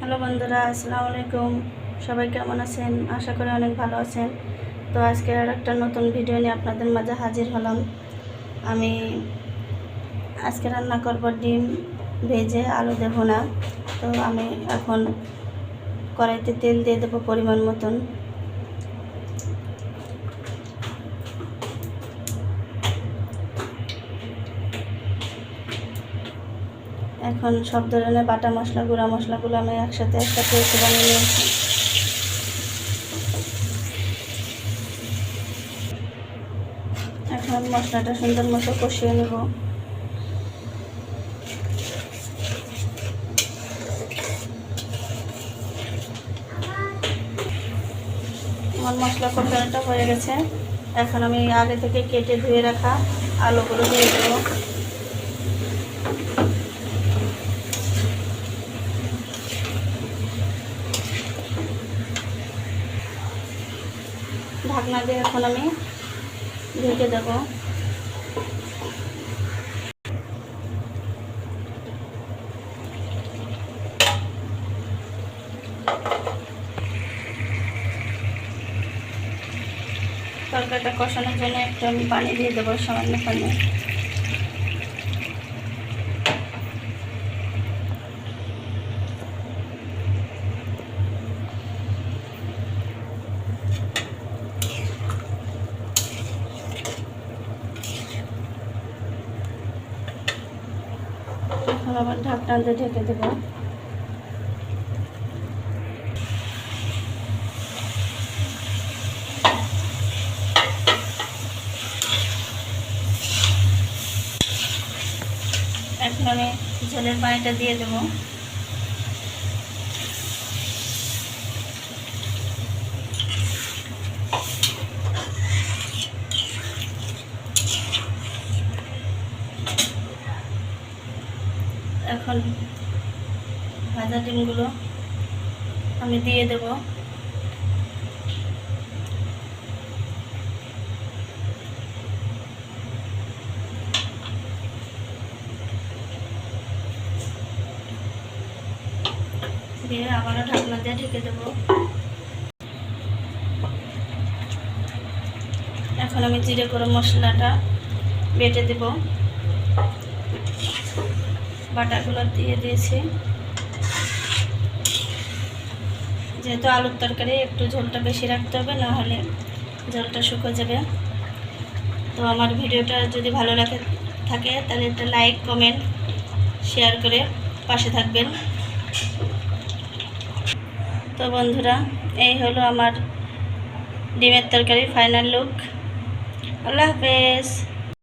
Hello বন্ধুরা, আসসালামু আলাইকুম। সবাই কেমন আছেন? আশা করি অনেক ভালো আছেন। তো আজকে আর একটা নতুন ভিডিও নিয়ে আপনাদের মাঝে হাজির হলাম। আমি আজকে রান্না করব ডিম, ভেজে আলু দেব না। তো আমি এখন কড়াইতে তেল দিয়ে দেবো পরিমাণ মতন। এখন সব ধরনের বাটা মশলা, গুঁড়া মশলাগুলো আমি একসাথে একটা পেস্ট বানিয়ে নিয়েছি। এখন মশলাটা সুন্দর মতো কষিয়ে নেব। আমার মশলা কষানোটা হয়ে গেছে। এখন আমি আগে থেকে কেটে ধুয়ে রাখা আলুগুলো দিয়ে দেবো। ঢাকনা দিয়ে এখন আমি ঢেকে দেব। তরকারিটা কষানোর জন্য একটু আমি পানি দিয়ে দেবো সামান্য পানি। এখন আবার ঢাকনা দিয়ে ঢেকে দেবো। এখন আমি ঝোলের পানিটা দিয়ে দেবো। এখন ভাজা ডিমগুলো আমি দিয়ে দেব। দিয়ে আবারও ঢাকনা দিয়ে ঢেকে দেবো। এখন আমি জিরে করে মশলাটা বেটে দেবো। বাটাগুলো দিয়ে দিয়েছি। যেহেতু আলুর তরকারি, একটু ঝোলটা বেশি রাখতে হবে, না হলে ঝোলটা শুকো যাবে। তো আমার ভিডিওটা যদি ভালো লাগে, থাকে, তাহলে একটা লাইক, কমেন্ট, শেয়ার করে পাশে থাকবেন। তো বন্ধুরা, এই হলো আমার ডিমের তরকারির ফাইনাল লুক। আল্লাহ হাফেজ।